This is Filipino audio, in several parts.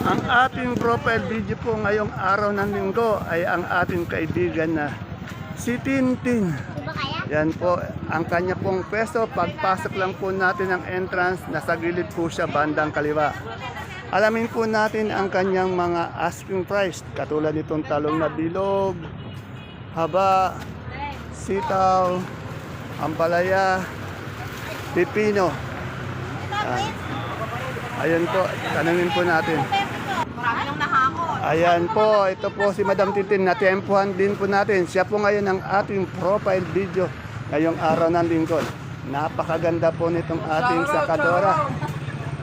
Ang ating profile video po ngayong araw ng linggo ay ang ating kaibigan na si Tintin. Yan po, ang kanya pong pwesto, pagpasok lang po natin ng entrance, nasa gilid po siya bandang kaliwa. Alamin po natin ang kanyang mga asking price, katulad nitong talong na bilog, haba, sitaw, ampalaya, pipino. Yan. Ayan po, tanungin po natin. Marami nang nahakot. Ayan po, ito po si Madam Titin, natempuhan din po natin. Siya po ngayon ang ating profile video ngayong araw ng lingkod. Napakaganda po nitong ating sakadora.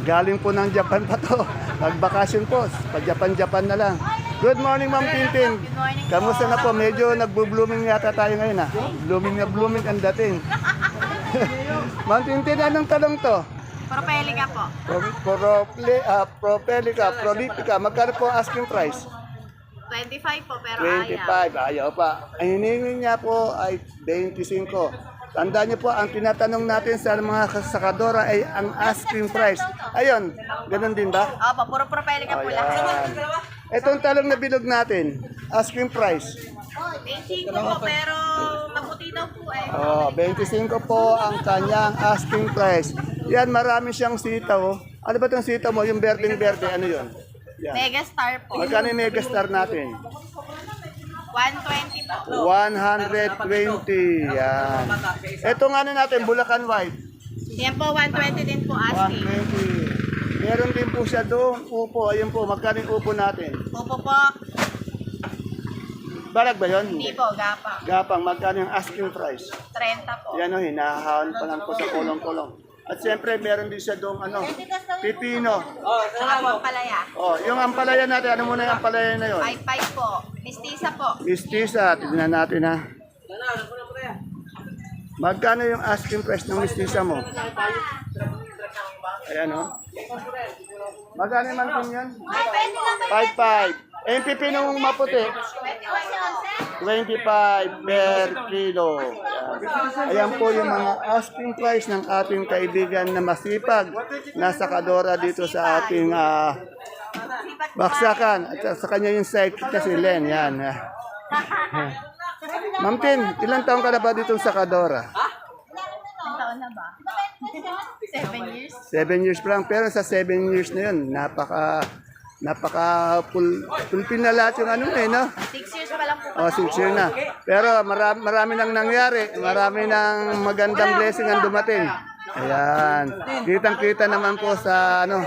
Galing po ng Japan pa to. Nagbakasyon po, pag Japan-Japan na lang. Good morning, Ma'am Tintin. Good morning po. Kamusta na po? Medyo nagbo-blooming yata tayo ngayon ha. Blooming na blooming ang dating. Ma'am Tintin, anong talong to? Propelica po. Pro- Prople, uh, propelica, prolifica, magkano po asking price? 25 po pero 25, ayaw. ayaw pa. Ang hinihingi niya po ay 25. Tandaan niyo po, ang tinatanong natin sa mga sakadora ay ang asking price. Ayun, ganun din ba? Opo, puro Propelica po lahat. Itong talong na bilog natin, asking price. 25 po pero maputi daw po eh. Oh, 25 po ang kanyang asking price. Yan, marami siyang sitaw. oh. Ano ba itong sitaw mo? Yung berdeng-berde, ano yun? Yan. Megastar po. Magkano yung megastar natin? 120 po. 120. Yan. Ito nga na natin, Bulacan White. Yan po, 120 din po asking. 120. Meron din po siya doon, upo. Ayun po, magkano yung upo natin? Opo po. Balag ba yun? Hindi po, gapa. Gapang, magkano yung asking price? 30 po. Yan o, hinahaon pa lang po sa kulong-kulong. At siyempre, meron din siya doon, ano, pipino. Saka po palaya. Oh, yung ampalaya natin, ano muna yung ampalaya na yun? 55 po. Mistisa po. Mistisa, tignan natin ha. Magkano yung asking price ng mistisa mo? Ayan o. Magkano yung mantin yan? 5-5. Yung pipinong maputi? 25 per kilo. Ayan. Ayan po yung mga asking price ng ating kaibigan na masipag na sakadora dito sa ating ah, baksakan. At sa kanya yung site kasi Len. Yan. Ma'am Tin, ilang taong ka na ba dito sa? Ilang taon na ba? 7 years? Seven years pa lang. Pero sa seven years na yun, napaka napaka full, fulfill na lahat yung ano eh, no? 6 years pa lang po. O, six years na. Pero marami, marami nang nangyari. Marami nang magandang blessing ang dumating. Ayan. Kitang-kita naman po sa ano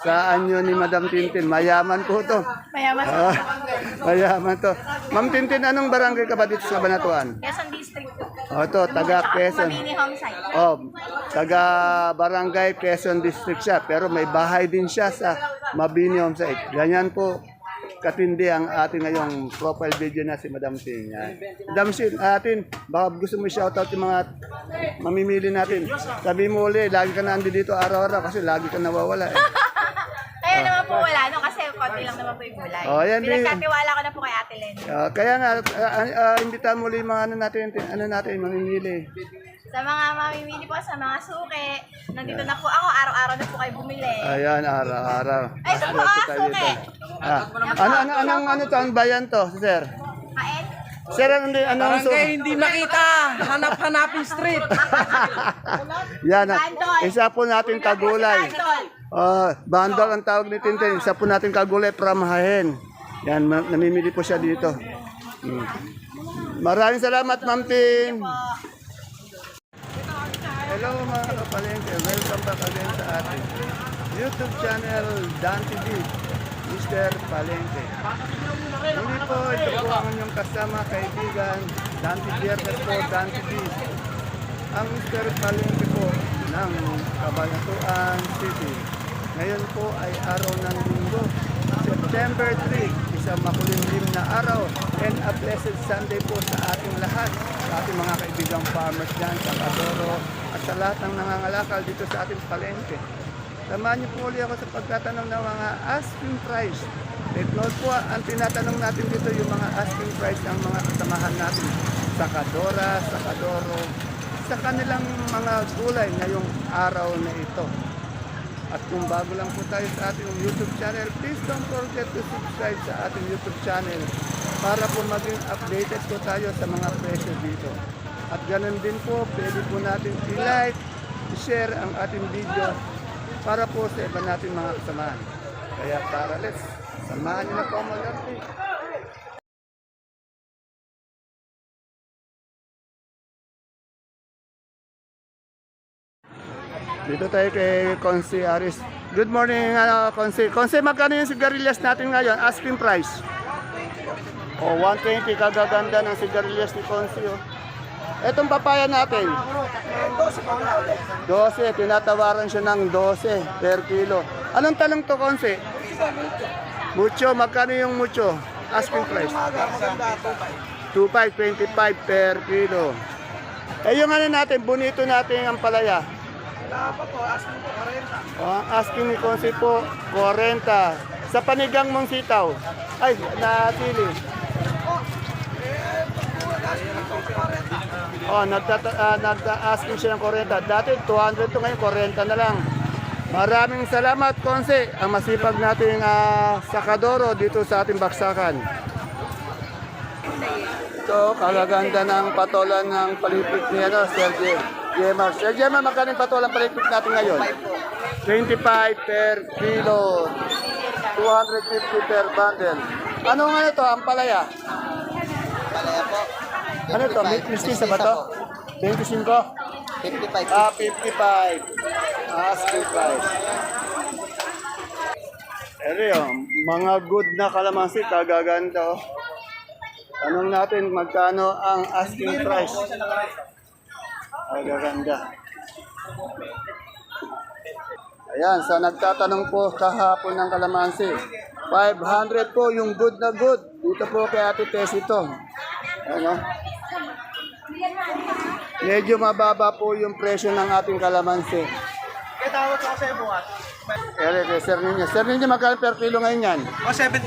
sa anyo ni Madam Tintin. Mayaman po to. Mayaman Ah, mayaman to. Ma'am Tintin, anong barangay ka ba dito sa Banatuan? Quezon District po. O, to, taga Quezon. Oh, taga Barangay Quezon District siya, pero may bahay din siya sa Mabini Home Site. Ganyan po katindi ang ating ngayong profile video na si Madam. Yan. Madam Ting, atin, baka gusto mo shoutout yung mga mamimili natin. Sabi mo ulit, lagi ka na andi dito araw-araw kasi lagi ka nawawala. Eh. Kaya naman po wala, no? Kasi konti lang naman po yung gulay. Oh, yan din. Pinagkatiwala ko na po kay Ate Len. Ah, kaya nga, uh, uh, imbitahan mo ulit yung mga ano natin, ano natin, mamimili. Sa mga mamimili po, sa mga suki, nandito na po ako, araw-araw na po kayo bumili. Ayan, araw-araw. Ay, ito po, ah, suki. Ah, ano, ano, anong, ano to, ang bayan to, sir? Kain? Sir, ano, anong so, Barangay hindi makita. Hanap-hanapin street. Yan, ah. Bandol. isa po natin kagulay. Bandol. Oh, bandol ang tawag ni Tintin. Isa po natin kagulay from Hahen. Yan, ma- namimili po siya dito. Hmm. Maraming salamat, Ma'am Tin. Hello mga kapalengke. Welcome back again sa ating YouTube channel, Dan TV, Mr. Palengke. Muli po, ito po ang inyong kasama, kaibigan, Dan TV Viernes po, Dan TV. Ang Mr. Palengke po ng Cabanatuan City. Ngayon po ay araw ng linggo, September 3, isang makulimlim na araw and a blessed Sunday po sa ating lahat, sa ating mga kaibigang farmers dyan sa Kadoro sa lahat ng nangangalakal dito sa ating palengke. Samahan niyo po ulit ako sa pagtatanong ng mga asking price. Take note po, ang tinatanong natin dito yung mga asking price ng mga kasamahan natin sa Kadora, sa Kadoro, sa kanilang mga gulay ngayong araw na ito. At kung bago lang po tayo sa ating YouTube channel, please don't forget to subscribe sa ating YouTube channel para po maging updated po tayo sa mga presyo dito. At ganun din po, pwede po natin i-like, i-share ang ating video para po sa iba natin mga kasamahan. Kaya tara, let's samahan niyo na po mag-update. Dito tayo kay Consi Aris. Good morning, ano, Consi. Consi, magkano yung sigarilyas natin ngayon? Asking price. O, 120. Kagaganda ng sigarilyas ni Consi. Oh. Etong papaya natin. 12. Tinatawaran siya ng 12 per kilo. Anong talong to, Consi? Mucho. Magkano yung mucho? Asking price. 2.5, 25 per kilo. Eh yung ano natin, bonito natin ang palaya. Oh, ang asking ni Consi po, 40. Sa panigang mong sitaw. Ay, nasili. Oh, nagtata uh, nagta-asking siya ng 40. Dati 200 to ngayon 40 na lang. Maraming salamat, Konse. Ang masipag nating ah, sakadoro dito sa ating baksakan. Ito, kalaganda ng patolan ng palipit ni ano, Sir J. Gemma. Sir Gemma, magkano yung patolan palipit natin ngayon? 25 per kilo. 250 per bundle. Ano nga ito, ang palaya? Palaya po. Ano ito, mistisa ba ito? 25? 55. Ah, 55. Asking price. Ere, oh, mga good na kalamansi, kagaganda. Oh. Tanong natin magkano ang asking price. Kagaganda. Ayan, sa nagtatanong po kahapon ng kalamansi, 500 po yung good na good. Dito po kay Ate Tess ito. Ano? Medyo mababa po yung presyo ng ating kalamansi. Kaya tawag ako sa bukas. Kay Sir Niño. Sir Niño, magkano per kilo ngayon yan? O 75.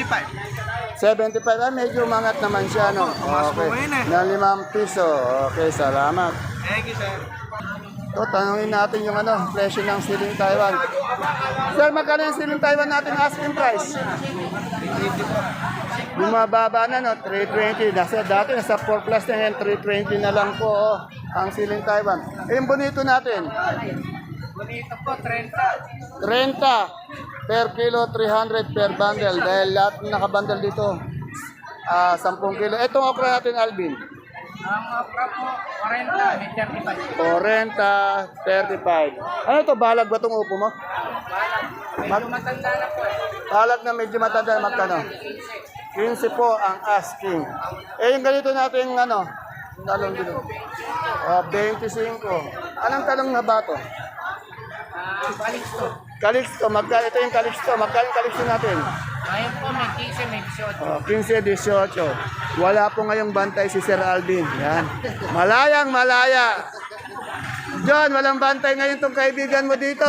75. Ah, medyo mangat naman siya, no? tumaas po ngayon eh. Na limang piso. Okay, salamat. Thank you, sir. So, tanungin natin yung ano, presyo ng siling Taiwan. Sir, magkano yung siling Taiwan natin asking price? Bumababa na, no? 320. Nasa, dati, nasa 4 plus na yan. 320 na lang po, oh, ang siling Taiwan. Eh, yung bonito natin? Bonito po, 30. 30 per kilo, 300 per bundle. Dahil lahat nakabundle dito, ah 10 kilo. Itong okra natin, Alvin. Ang okra po, 40, may 35. 40, 35. Ano to balag ba itong upo mo? Medyo matanda na po eh. Balag na medyo matanda, magkano? 15 po ang asking. Eh, yung ganito natin, ano, talong dito. Oh, 25. Anong talong na ba to? Balik po. Calixto, magkano ito yung Calixto? Magkano yung Calixto natin? Ngayon po, may 15, may 18. Oh, 15, 18. Wala po ngayong bantay si Sir Alvin. Yan. Malayang malaya. John, walang bantay ngayon tong kaibigan mo dito.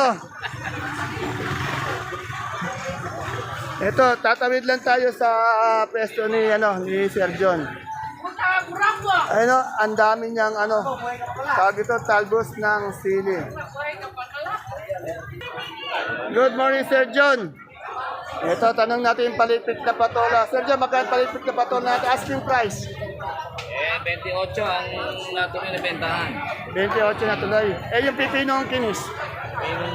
Ito, tatawid lang tayo sa ah, pwesto ni ano ni Sir John. Ano, ang dami niyang ano, tawag ito, talbos ng sili. Good morning, Sir John. Ito, tanong natin yung palipit na patola. Sir John, magkano palipit na patola natin? Asking price. Eh, 28 ang natin binibentahan. 28 na tuloy. Eh, yung pipinong kinis. Yung,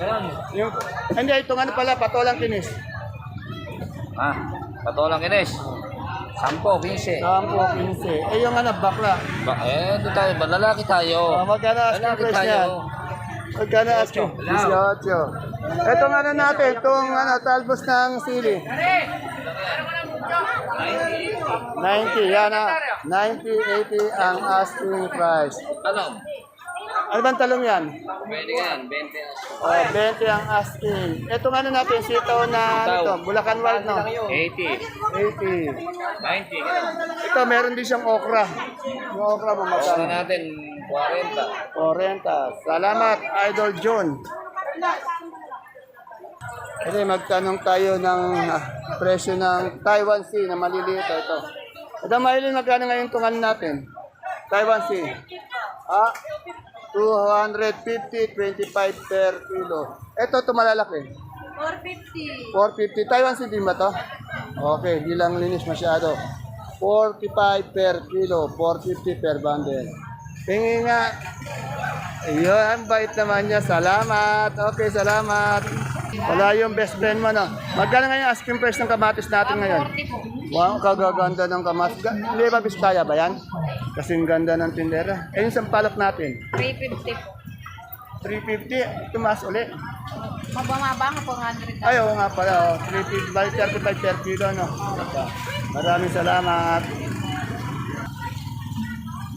ganun. Yung, hindi, itong ano pala, patolang kinis. Ah, patolang kinis. 10, 15. Sampo, 15. Eh, yung ano, bakla. Ba, eh, ito tayo, ba, lalaki tayo. Oh, magkano asking Lalaki price tayo. yan? Magkano asking? 18. Itong ano natin, itong ano, talbos ng sili. 90, yan ah. 90, 80 ang asking price. Talong. Ano bang talong yan? Pwede yan, 20. Oh, 20 ang asking. Itong ano natin, sitaw na ano to, Bulacan Wild, no? 80. 80. 90, ganun. Ito, meron din siyang okra. Yung okra mo, Basta magkano? natin, 40. 40. Salamat, Idol John. Kasi magtanong tayo ng ah, presyo ng Taiwan Sea na maliliit ito. Ito, Maylin, magkano ngayon tungan natin? Taiwan Sea. Ah, 250, 25 per kilo. Ito, ito malalaki. 450. 450. Taiwan City ba to? Okay, di lang linis masyado. 45 per kilo, 450 per bundle. Tingin nga. Ayun, ang bait naman niya. Salamat. Okay, salamat. Wala yung best friend mo, no? Magkano nga yung asking price ng kamatis natin ngayon? 40 po. Wow, kagaganda ng kamatis. Hindi ba Biskaya ba yan? Kasing ganda ng tindera. Eh, yung sampalok natin. 350 po. 350, tumaas ulit. Mabamaba nga 400. Ay, oo nga pala. Oh. 350 by 35 per kilo, no? Maraming salamat.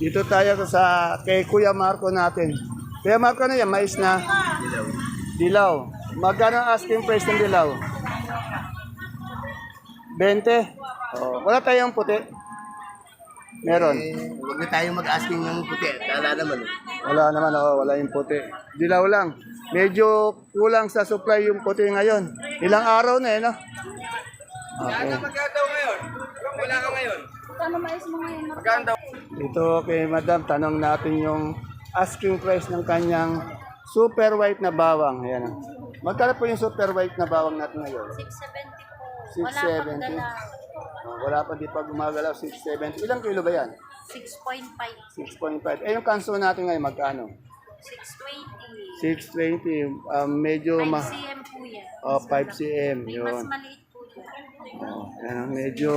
Dito tayo sa kay Kuya Marco natin. Kuya Marco na yan, mais na? Dilaw. Dilaw. Magkano ang asking price ng dilaw? 20? Oh, wala tayong puti. Meron. Huwag na tayo mag-asking ng puti. Tala naman. Wala naman, oo, wala yung puti. Dilaw lang. Medyo kulang sa supply yung puti ngayon. Ilang araw na eh, no? Okay. Magkano ngayon? Wala ka ngayon. Ito kay Madam, tanong natin yung asking price ng kanyang super white na bawang. Ayan. Magkano po yung super white na bawang natin ngayon? 670 po. 670. Oh, wala pa di pa gumagalaw, 670. Ilang kilo ba yan? 6.5. 6.5. Eh, yung kanso natin ngayon, magkano? 620. 620. Um, medyo ma... 5 cm po yan. Oh, 5 cm. Mas Yun. maliit ayan, medyo...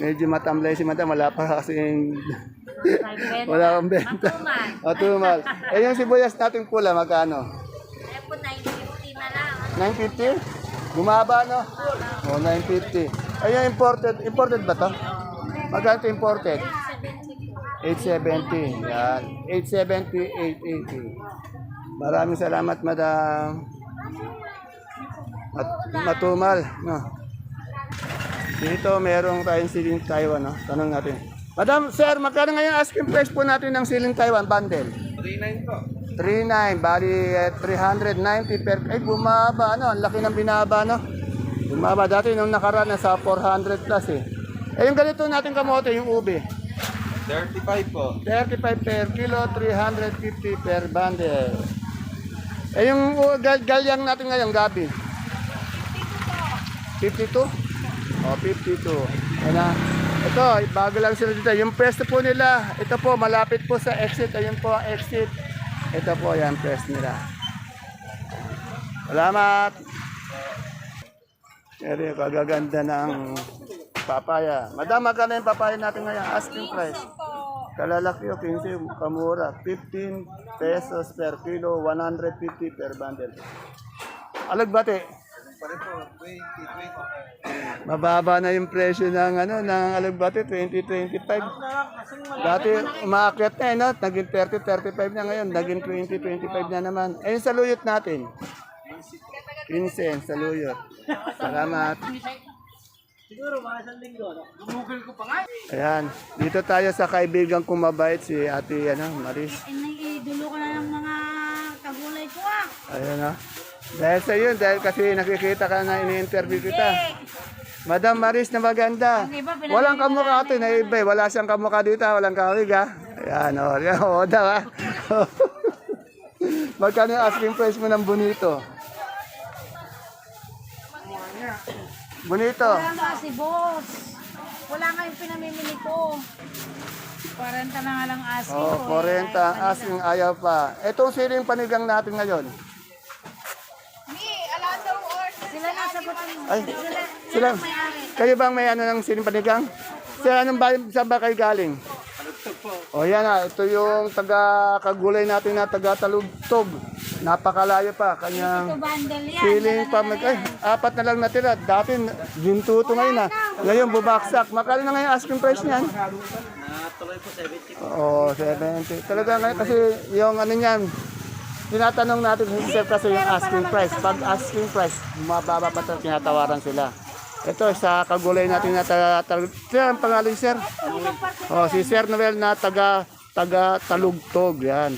Medyo matamlay si Madam. Wala pa kasi wala akong benta. Matumal. Eh, yung sibuyas natin pula, magkano? Po, 950 na lang. 950? Bumaba, no? Oh, 950. Ayun, imported. Imported ba to? Magkano imported? 870. Yan. 870, 880. Maraming salamat, madam. Mat matumal, no? Dito, merong tayong siling Taiwan, no? Tanong natin. Madam, sir, magkano ngayon asking price po natin ng siling Taiwan bundle? 39 po. 39, bali eh, 390 per, ay bumaba, ano, ang laki ng binaba, no? Bumaba dati nung nakaraan na sa 400 plus eh. Eh yung ganito natin kamote, yung ube. 35 po. 35 per kilo, 350 per bundle. Eh yung gal galyang natin ngayon, gabi. 52? Oh, 52. Yan na. Ito, bago lang sila dito. Yung pwesto po nila, ito po, malapit po sa exit. Ayun po ang exit. Ito po, yan pwesto nila. Salamat. Pero kagaganda ng papaya. Madam, magkano yung papaya natin ngayon? Asking price. Kalalaki o 15, kamura. 15 pesos per kilo, 150 per bundle. Alagbate. Mababa na yung presyo ng ano ng alagbate 2025. Dati umaakyat na eh, no? naging 30 35 na ngayon, naging 20 25 na naman. Ayun sa luyot natin. 15 sa luyot. Salamat. Ayan, dito tayo sa kaibigan kong mabait si Ate ano, Maris. Iniidulo ko na ng mga kagulay ko ah. Ayan na. Dahil sa yun, dahil kasi nakikita ka na ini-interview kita. Madam Maris na maganda. Walang kamukha ito, na iba eh. Wala siyang kamukha dito, walang kawig ha. Ayan, o. Ayan, o daw ha. Magkano yung asking price mo ng bonito? Bonito. Wala si boss. Wala nga yung pinamimili ko. 40 na nga lang asin Oh, 40 ang asking ayaw pa. Itong siling panigang natin ngayon. Sila na sagutin mo. Ay, sila, kayo bang may ano ng siling panigang? Sir, anong ba, saan ba kayo galing? O yan na, ito yung taga kagulay natin na taga talugtog. Napakalayo pa, kanyang Bundle yan. siling pa. Ay, apat na lang natira. Dati, ginto to ngayon na. Ngayon, bubaksak. Makalo na ngayon asking price niyan? Oo, 70. Talaga ngayon kasi yung ano niyan, tinatanong natin sir kasi yung asking price. Pag asking price, mababa pa ito, tinatawaran sila. Ito, sa kagulay natin na taga, taga, sir, ang pangalan sir? Oh, si Sir Noel na taga, taga Talugtog, yan.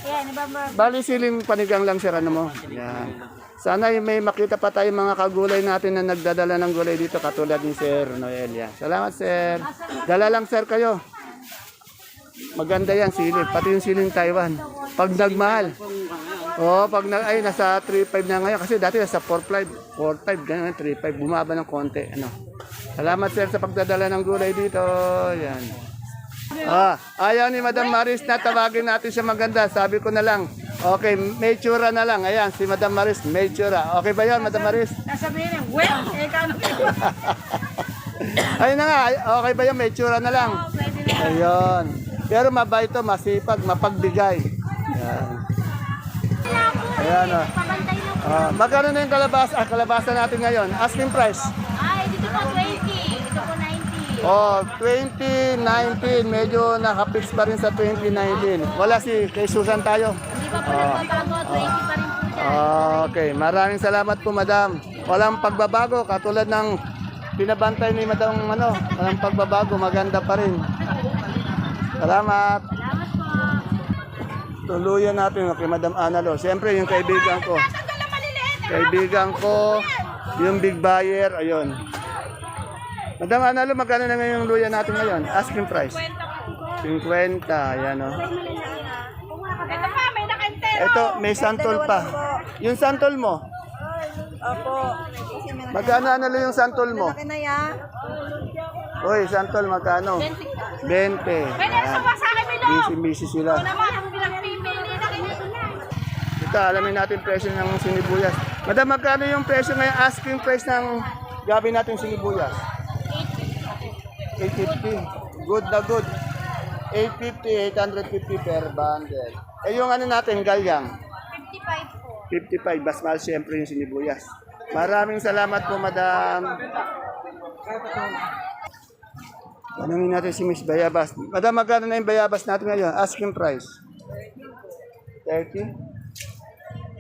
Bali siling panigang lang sir, ano mo? Yan. Sana may makita pa tayo mga kagulay natin na nagdadala ng gulay dito katulad ni Sir Noel. Yan. Salamat sir. Dala lang sir kayo. Maganda yan, sili. Pati yung siling Taiwan. Pag nagmahal. Oo, pag nag, ay, nasa 3.5 na ngayon. Kasi dati nasa 4.5. 4.5, ganyan, 3.5. Bumaba ng konti. Ano. Salamat sir sa pagdadala ng gulay dito. Yan. Ah, ayaw ni Madam Maris na tawagin natin siya maganda. Sabi ko na lang, okay, may tsura na lang. Ayan, si Madam Maris, may tsura. Okay ba yun, Madam Maris? Sasabihin niya, well, eh, kano Ayun na nga, ay- okay ba yun, may tsura na lang. Pwede na. Ayun. Pero mabait to, masipag, mapagbigay. Ayan. Ayan o. Pabantay lang. Ah, magkano na yung kalabas, ah, kalabasa natin ngayon? Asking price. Ay, dito po 20. Dito po 90. Oh, 2019, medyo nakapix pa rin sa 2019. Wala si kay Susan tayo. Hindi pa po nagbabago. 20 pa rin po. Ah, okay, maraming salamat po madam. Walang pagbabago katulad ng pinabantay ni madam ano, walang pagbabago, maganda pa rin. Salamat. Tuluyan natin kay Madam Analo. Siyempre, yung kaibigan ko. Kaibigan ko, yung big buyer, ayun. Madam Analo, magkano na ngayon yung luya natin ngayon? Asking price. 50, ayan o. Ito pa, may nakantero. Ito, may santol pa. Yung santol mo? Opo. Magkano ano yung santol mo? Kinaya. Uy, santol magkano? 20. Pwede Ayan. sa sa akin, Milo. Busy-busy sila. Naman, ang pinagpipili na kinito na. Ito, alamin natin presyo ng sinibuyas. Madam, magkano yung presyo ngayon? Asking price ng gabi natin sinibuyas? 850. Good na good. 850, 850 per bundle. Eh yung ano natin, galyang? 55 po. 55. Mas siyempre yung sinibuyas. Maraming salamat po, madam. Tanungin natin si Miss Bayabas. Madam, magkano na yung Bayabas natin ngayon? Asking price. 30?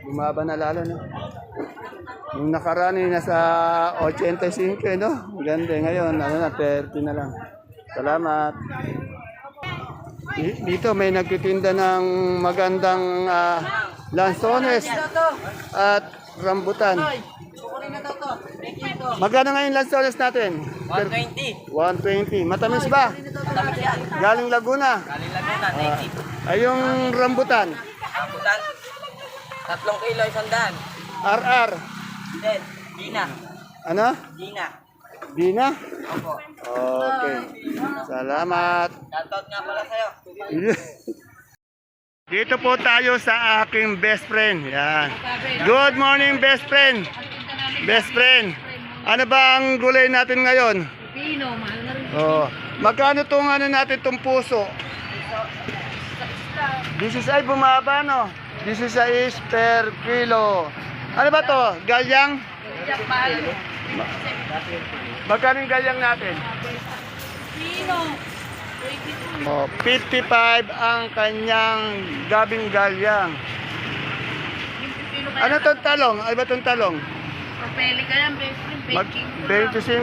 Bumaba na lalo, no? Yung nakaraan ay nasa 85, no? Ganda. Ngayon, ano na, 30 na lang. Salamat. Di- Dito may nagtitinda ng magandang ah, lansones at rambutan. Magkano ngayon lansones natin? 120. 120. Matamis ba? Galing Laguna. Galing Laguna, 90. Ay yung rambutan. Abutan. Tatlong kilo, isang daan. RR. Then, Gina. Ano? Gina. Dina? Opo. Okay. Salamat. Shoutout nga pala sa'yo. Dito po tayo sa aking best friend. Yan. Good morning, best friend. Best friend. Ano ba ang gulay natin ngayon? Pino, mahal na rin. Oh, magkano tong ano natin tong puso? This is ay bumaba no. This is is per kilo. Ano ba to? Galyang? Magkano yung galyang natin? Pino. Oh, 55 ang kanyang gabing galyang. Ano tong talong? Ano ba tong talong? Propeli ka yan, best friend. Mag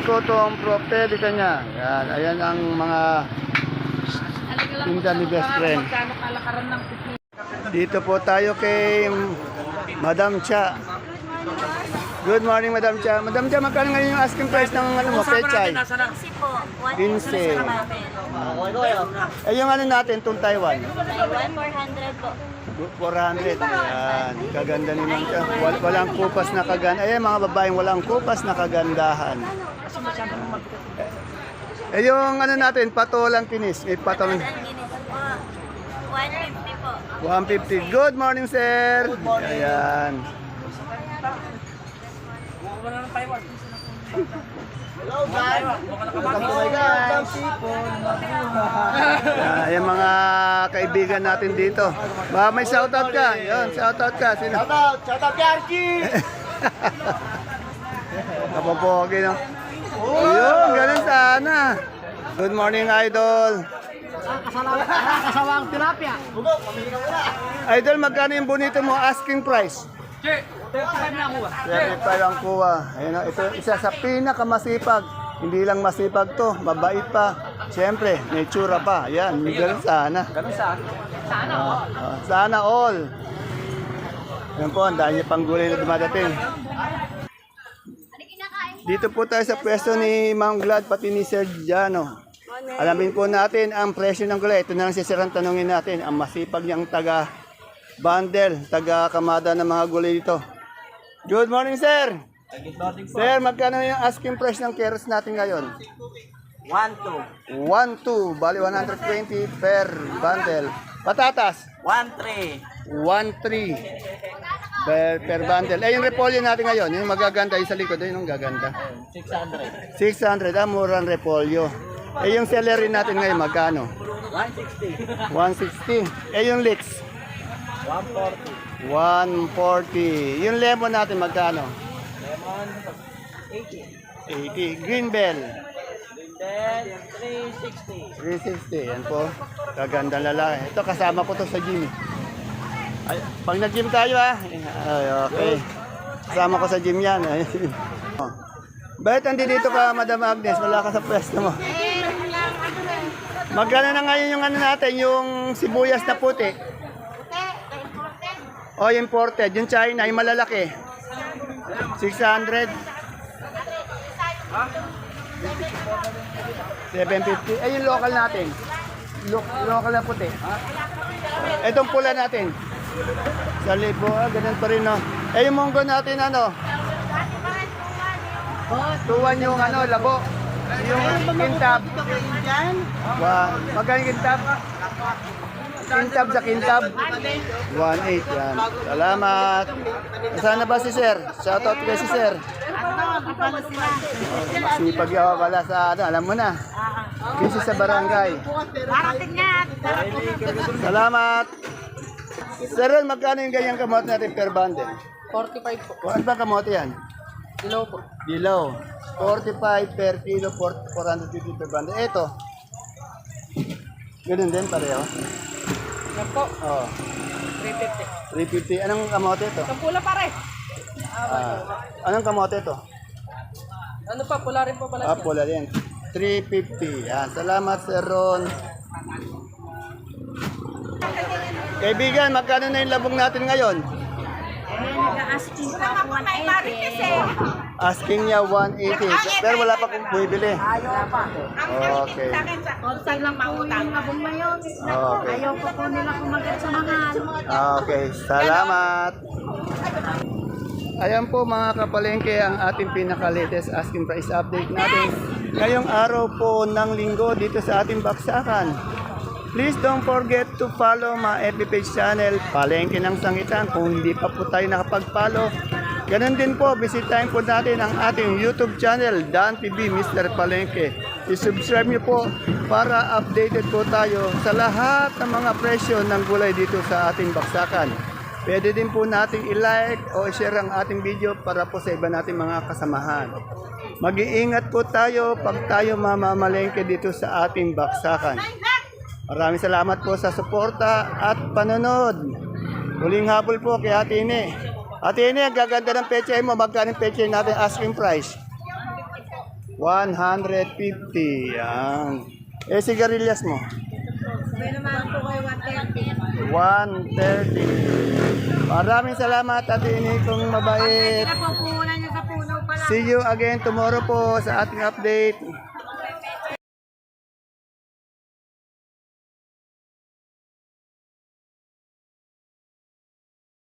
25 to ang propelica niya. Yan, ayan ang mga tinda ni best friend. Magkano kalakaran ng? Dito po tayo kay Madam Cha. Good morning, Madam Cha. Madam Cha, magkano ngayon yung asking price ng ano mo, pechay? Kasi po, 15. Eh, yung ano natin, itong Taiwan? Taiwan, 400 po. 400. Ayan. Kaganda ni Ma'am Cha. Wal walang kupas na kaganda. Ayan, mga babaeng walang kupas na kagandahan. Eh, yung ano natin, patolang kinis. May patolang... Ang ginis po, 150 po. 150. Good morning, sir. Good morning. Ayan. Ah, yung mga kaibigan natin dito. Ba, may shoutout ka. Yun, shoutout ka. Sino? Shoutout, shoutout kay Archie. Kapapogi, no? Yun, ganun sana. Good morning, idol. Kasawang tilapia. Idol, magkano yung bonito mo asking price? Che, 35 na ba? 35 ang kuha. Ayun, oh, ito isa sa pinakamasipag. Hindi lang masipag to, mabait pa. Siyempre, may tsura pa. Yan, ganun sana. Ganun? Sana Ah, ah, sana all. Yan po, ang dahil niya pang gulay na dumadating. Dito po tayo sa pwesto ni Ma'am Glad, pati ni Sir Jano. Alamin po natin ang presyo ng gulay. Ito na lang si Sir ang tanungin natin. Ang masipag niyang taga bundle, taga kamada ng mga gulay dito. Good morning, sir. Sir, magkano yung asking price ng carrots natin ngayon? 1, 2. 1, 2, bali 120 per bundle. Patatas, 1, 3. 1, 3 per, per bundle. Eh, yung repolyo natin ngayon, yung magaganda, yung sa likod, yung gaganda. 600. 600, ah, murang repolyo. Eh, yung celery natin ngayon, magkano? 160. 160. Eh, yung leeks? 140. 140. Yung lemon natin, magkano? Lemon, 80. 80. Green bell, Then, 360. 360. Yan po. Kaganda lalaki. Ito, kasama ko to sa gym. Ay, pag nag-gym tayo ah. Ay, okay. Kasama ko sa gym yan. Ay. Oh. Bakit nandito ka, Madam Agnes? Wala ka sa pwesto mo. Magkano na ngayon yung ano natin, yung sibuyas na puti? O, oh, imported. Yung China, yung malalaki. 600. 750. Eh, yung local natin. Lo- local na puti. Itong pula natin. Sa libo, ah, ganun pa rin, no? Eh, yung munggo natin, ano? Tuwan yung, ano, labo. Yung kintab. Wa, magkano kintab? Kintab sa kintab. 1.8 yan. Salamat. Saan na ba si Sir? Shoutout kay si Sir. Sipag ako pala sa ano, alam mo na. Busy sa barangay. Salamat. Sir, Ron, magkano yung ganyang kamote natin per bundle? 45 po. Ano ba kamote yan? Kilo po. Dilaw. 45 per kilo, 4- 450 per bundle. Ito. Ganun din pareho. Yan po. Oh, 350. 350. Anong kamote ito? Ang pula pare. Ah, anong kamote ito? Ano pa? Pula rin po pala. Ah, pula din. 350. Yan. Salamat, Sir Ron. Kaibigan, magkano na yung labong natin ngayon? Asking niya 180. Pero wala pa kong bumibili. Okay. Konti lang mautang. Okay. Ayaw ko po nila kumagat sa mahal. Okay. Salamat. Ayan po mga kapalengke ang ating pinaka-latest asking price update natin. Ngayong araw po ng linggo dito sa ating baksakan. Please don't forget to follow my FB page channel, Palengke ng Sangitan. Kung hindi pa po tayo nakapag-follow, ganun din po, bisitahin po natin ang ating YouTube channel, Dan TV Mr. Palengke. I-subscribe niyo po para updated po tayo sa lahat ng mga presyo ng gulay dito sa ating baksakan. Pwede din po nating i-like o i-share ang ating video para po sa iba nating mga kasamahan. Mag-iingat po tayo pag tayo mamamalengke dito sa ating baksakan. Maraming salamat po sa suporta at panonood. Huling hapon po kay Ate Ine. Ate Ine, ang gaganda ng pechay mo. Magkano pechay natin asking price? 150. Yan. Eh, sigarilyas mo? 130. Maraming salamat, Ate Ine, kung mabait. See you again tomorrow po sa ating update.